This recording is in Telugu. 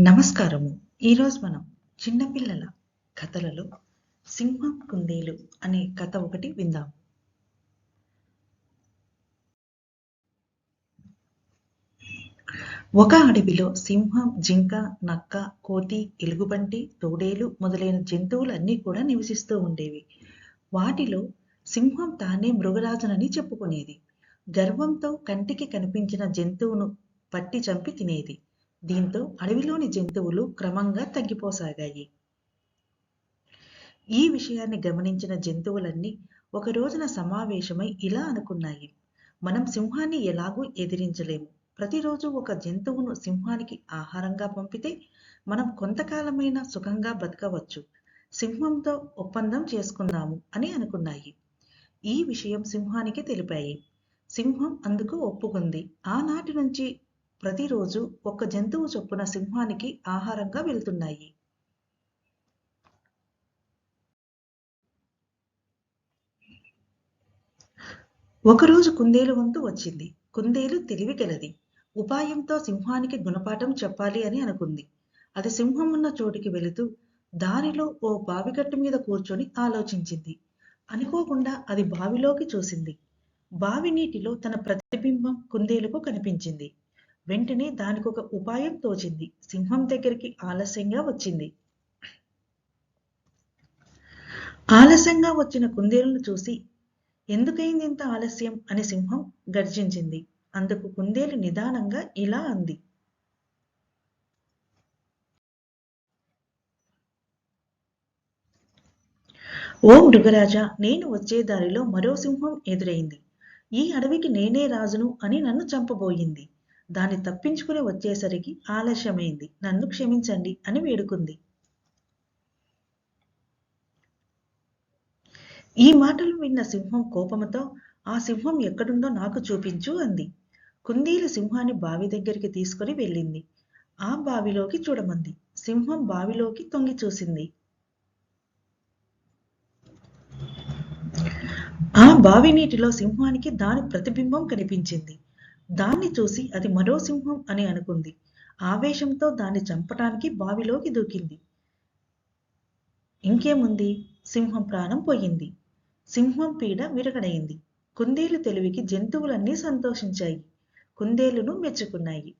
నమస్కారము. ఈరోజు మనం చిన్నపిల్లల కథలలో సింహం కుందేలు అనే కథ ఒకటి విందాం. ఒక అడవిలో సింహం జింక నక్క కోతి ఎలుగుబంటి తోడేలు మొదలైన జంతువులన్నీ కూడా నివసిస్తూ ఉండేవి. వాటిలో సింహం తానే మృగరాజునని చెప్పుకునేది. గర్వంతో కంటికి కనిపించిన జంతువును పట్టి చంపి తినేది. దీంతో అడవిలోని జంతువులు క్రమంగా తగ్గిపోసాగాయి. ఈ విషయాన్ని గమనించిన జంతువులన్నీ ఒక రోజున సమావేశమై ఇలా అనుకున్నాయి. మనం సింహాన్ని ఎలాగూ ఎదిరించలేము. ప్రతిరోజు ఒక జంతువును సింహానికి ఆహారంగా పంపితే మనం కొంతకాలమైనా సుఖంగా బ్రతకవచ్చు. సింహంతో ఒప్పందం చేసుకుందాము అని అనుకున్నాయి. ఈ విషయం సింహానికి తెలిపాయి. సింహం అందుకు ఒప్పుకుంది. ఆనాటి నుంచి ప్రతిరోజు ఒక జంతువు చొప్పున సింహానికి ఆహారంగా వెళ్తున్నాయి. ఒకరోజు కుందేలు వంతు వచ్చింది. కుందేలు తెలివి గలది ఉపాయంతో సింహానికి గుణపాఠం చెప్పాలి అని అనుకుంది. అది సింహం ఉన్న చోటికి వెళుతూ దారిలో ఓ బావిగట్టు మీద కూర్చొని ఆలోచించింది. అనుకోకుండా అది బావిలోకి చూసింది. బావి నీటిలో తన ప్రతిబింబం కుందేలుకు కనిపించింది. వెంటనే దానికొక ఉపాయం తోచింది. సింహం దగ్గరికి ఆలస్యంగా వచ్చింది. ఆలస్యంగా వచ్చిన కుందేలును చూసి ఎందుకైంది ఇంత ఆలస్యం? అని సింహం గర్జించింది. అందుకు కుందేలు నిదానంగా ఇలా అంది. ఓ మృగరాజా నేను వచ్చే దారిలో మరో సింహం ఎదురైంది. ఈ అడవికి నేనే రాజును అని నన్ను చంపబోయింది. దాన్ని తప్పించుకుని వచ్చేసరికి ఆలస్యమైంది. నన్ను క్షమించండి అని వేడుకుంది. ఈ మాటలు విన్న సింహం కోపంతో ఆ సింహం ఎక్కడుందో నాకు చూపించు అంది. కుందీలు సింహాన్ని బావి దగ్గరికి తీసుకుని వెళ్ళింది. ఆ బావిలోకి చూడమంది. సింహం బావిలోకి తొంగి చూసింది. ఆ బావి నీటిలో సింహానికి దాని ప్రతిబింబం కనిపించింది. దాన్ని చూసి అది మరో సింహం అని అనుకుంది. ఆవేశంతో దాన్ని చంపటానికి బావిలోకి దూకింది. ఇంకేముంది? సింహం ప్రాణం పోయింది. సింహం పీడ విరగడైంది. కుందేలు తెలివికి జంతువులన్నీ సంతోషించాయి. కుందేలును మెచ్చుకున్నాయి.